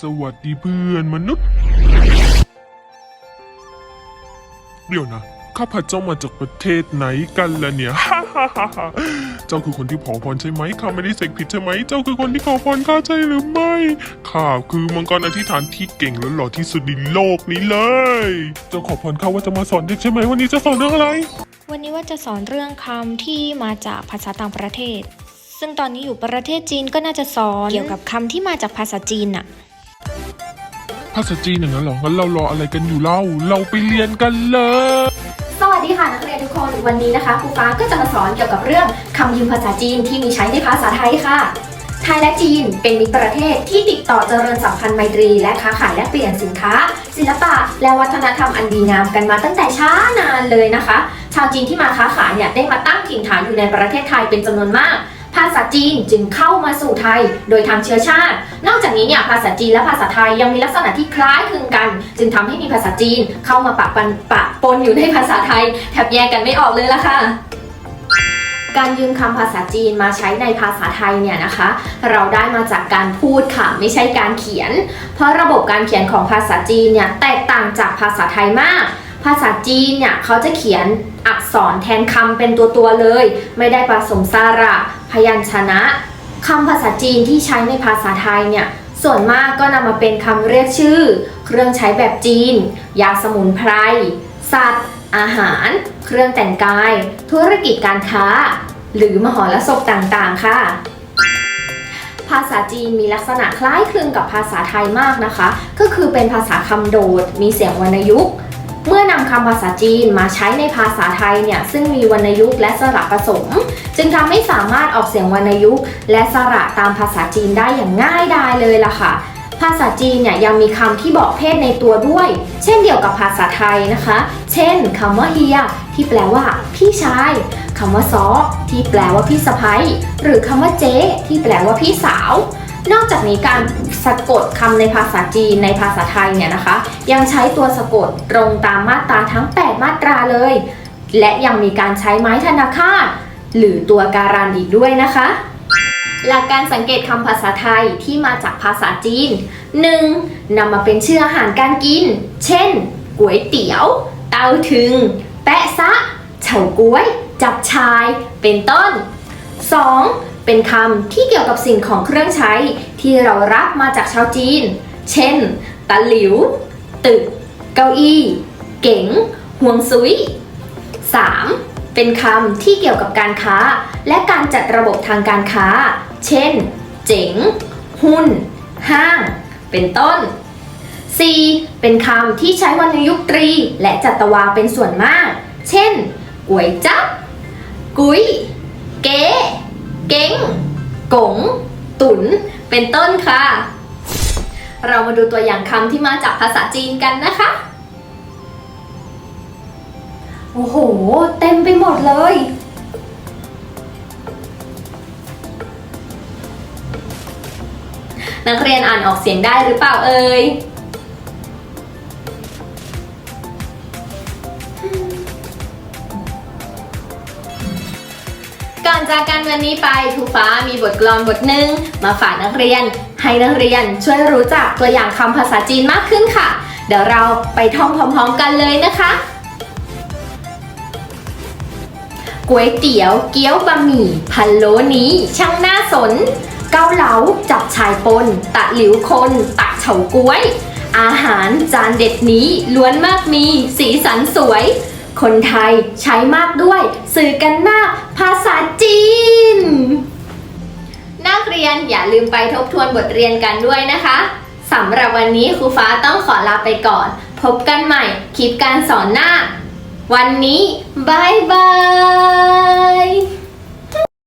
สวัสดีเพื่อนมนุษย์ เดี๋ยวนะ ข้าพเจ้ามาจากประเทศไหนกันล่ะเนี่ยฮ่าฮ่าฮ่าฮ่าเจ้าคือคนที่ขอพรใช่ไหมข้าไม่ได้เสกผิดใช่ไหม เจ้าคือคนที่ขอพรข้าใช่หรือไม่ข้าคือมังกรอธิษฐานที่เก่งและหล่อที่สุดในโลกนี้เลย เจ้าขอพรข้าว่าจะมาสอนเด็กใช่ไหมวันนี้จะสอนเรื่องอะไร วันนี้ว่าจะสอนเรื่องคำที่มาจากภาษาต่างประเทศ ซึ่งตอนนี้อยู่ประเทศจีนก็น่าจะสอนเกี่ยวกับคำที่มาจากภาษาจีนน่ะ ภาษาจีนอย่างนั้นเหรองั้นเรารออะไรกันอยู่เล่า เราไปเรียนกันเลย สวัสดีค่ะนักเรียนทุกคนวันนี้นะคะครูฟ้าก็จะมาสอนเกี่ยวกับเรื่องคำยืมภาษาจีนที่มีใช้ในภาษาไทยค่ะ ไทยและจีนเป็นมิตรประเทศที่ติดต่อเจริญสัมพันธ์ไมตรีและค้าขายแลกเปลี่ยนสินค้า ศิลปะและวัฒนธรรมอันดีงามกันมาตั้งแต่ช้านานเลยนะคะ ชาวจีนที่มาค้าขายเนี่ยได้มาตั้งถิ่นฐานอยู่ในประเทศไทยเป็นจำนวนมาก ภาษาจีนจึงเข้ามาสู่ไทยโดยทางเชื้อชาติ นอกจากนี้เนี่ยภาษาจีนและภาษาไทยยังมีลักษณะที่คล้ายคลึงกัน จึงทำให้มีภาษาจีนเข้ามาปะปันปะปนอยู่ในภาษาไทยแทบแยกกันไม่ออกเลยล่ะค่ะการยืมคำภาษาจีนมาใช้ในภาษาไทยเนี่ยนะคะ เราได้มาจากการพูดค่ะไม่ใช่การเขียน เพราะระบบการเขียนของภาษาจีนเนี่ยแตกต่างจากภาษาไทยมาก ภาษาจีนเนี่ยเขาจะเขียนอักษรแทนคำเป็นตัวตัวเลย ไม่ได้ผสมสระพยัญชนะคำภาษาจีนที่ใช้ในภาษาไทยเนี่ยส่วนมากก็นำมาเป็นคำเรียกชื่อ เครื่องใช้แบบจีน ยาสมุนไพรสัตว์ อาหาร เครื่องแต่งกาย ธุรกิจการค้า หรือมหรสพต่างๆ ค่ะ ภาษาจีนมีลักษณะคล้ายคลึงกับภาษาไทยมากนะคะ ก็คือเป็นภาษาคำโดด มีเสียงวรรณยุกต์ เมื่อนำคำภาษาจีนมาใช้ในภาษาไทยเนี่ยซึ่งมีวรรณยุกต์และสระผสม จึงทำให้สามารถออกเสียงวรรณยุกต์และสระตามภาษาจีนได้อย่างง่ายดายเลยล่ะค่ะภาษาจีนเนี่ยยังมีคำที่บอกเพศในตัวด้วย เช่นเดียวกับภาษาไทยนะคะ เช่นคำว่าเฮียที่แปลว่า พี่ชายคำว่าซอที่แปลว่าพี่สะพ้ยหรือคำว่าเจ๊ที่แปลว่าพี่สาว นอกจากนี้การสะกดคำในภาษาจีนในภาษาไทยเนี่ยนะคะ ยังใช้ตัวสะกดตรงตามมาตราทั้ง 8 มาตราเลย และยังมีการใช้ไม้ธนาคาตหรือตัวการันอีกด้วยนะคะ หลักการสังเกตคำภาษาไทยที่มาจากภาษาจีน 1. นำมาเป็นชื่ออาหารการกิน เช่นก๋วยเตี๋ยว เต้าถึง แปะซะเฉาก๊วย จับชาย เป็นต้น 2. เป็นคำที่เกี่ยวกับสิ่งของเครื่องใช้ที่เรารับมาจากชาวจีน เช่น ตะหลิว ตึก เก้าอี้ เก๋งห่วงซุย 3. เป็นคำที่เกี่ยวกับการค้า และการจัดระบบทางการค้า เช่น เจ๋ง หุ้น ห้าง เป็นต้น 4. เป็นคำที่ใช้วรรณยุกตรี และจัตวาเป็นส่วนมาก เช่นก๋วยจับกุ้ย เก๋ เก๋งกง ตุน เป็นต้นค่ะ เรามาดูตัวอย่างคำที่มาจากภาษาจีนกันนะคะ โอ้โห เต็มไปหมดเลย นักเรียนอ่านออกเสียงได้หรือเปล่าเอ่ย ก่อนจากกันวันนี้ไปครูฟ้ามีบทกลอนบทหนึ่งมาฝากนักเรียน ให้นักเรียนช่วยรู้จักตัวอย่างคำภาษาจีนมากขึ้นค่ะ เดี๋ยวเราไปท่องพร้อมๆกันเลยนะคะก๋วยเตี๋ยวเกี๊ยวบะหมี่พะโลนี้ช่างน่าสน เกาเหลาจับชายปน ตะหลิวคน ตักเฉาก๊วย อาหารจานเด็ดนี้ล้วนมากมี สีสันสวย คนไทยใช้มากด้วย สื่อกันมาก ภาษาจีน นักเรียนอย่าลืมไปทบทวนบทเรียนกันด้วยนะคะสำหรับวันนี้ครูฟ้าต้องขอลาไปก่อน พบกันใหม่คลิปการสอนหน้า วันนี้บายบาย